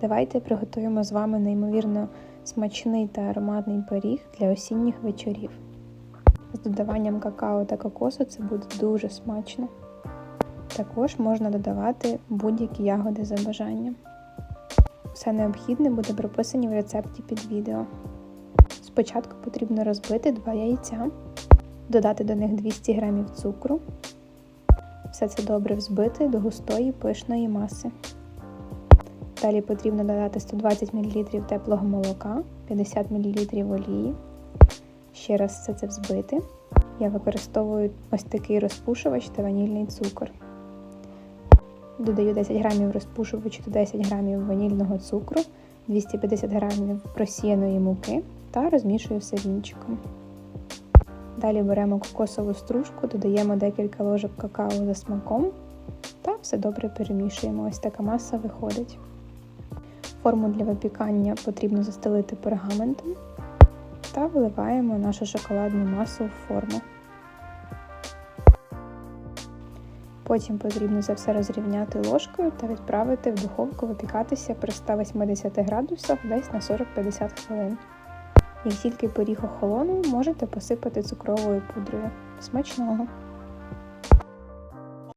Давайте приготуємо з вами неймовірно смачний та ароматний пиріг для осінніх вечорів. З додаванням какао та кокосу це буде дуже смачно. Також можна додавати будь-які ягоди за бажанням. Все необхідне буде прописані в рецепті під відео. Спочатку потрібно розбити 2 яйця, додати до них 200 г цукру. Все це добре взбити до густої пишної маси. Далі потрібно додати 120 мл теплого молока, 50 мл олії. Ще раз все це взбити. Я використовую ось такий розпушувач та ванільний цукор. Додаю 10 грамів розпушувачу та 10 грамів ванільного цукру, 250 грамів просіяної муки та розмішую все вінчиком. Далі беремо кокосову стружку, додаємо декілька ложок какао за смаком та все добре перемішуємо. Ось така маса виходить. Форму для випікання потрібно застелити пергаментом та виливаємо нашу шоколадну масу в форму. Потім потрібно це все розрівняти ложкою та відправити в духовку випікатися при 180 градусах десь на 40-50 хвилин. Як тільки пиріг охолонув, можете посипати цукровою пудрою. Смачного!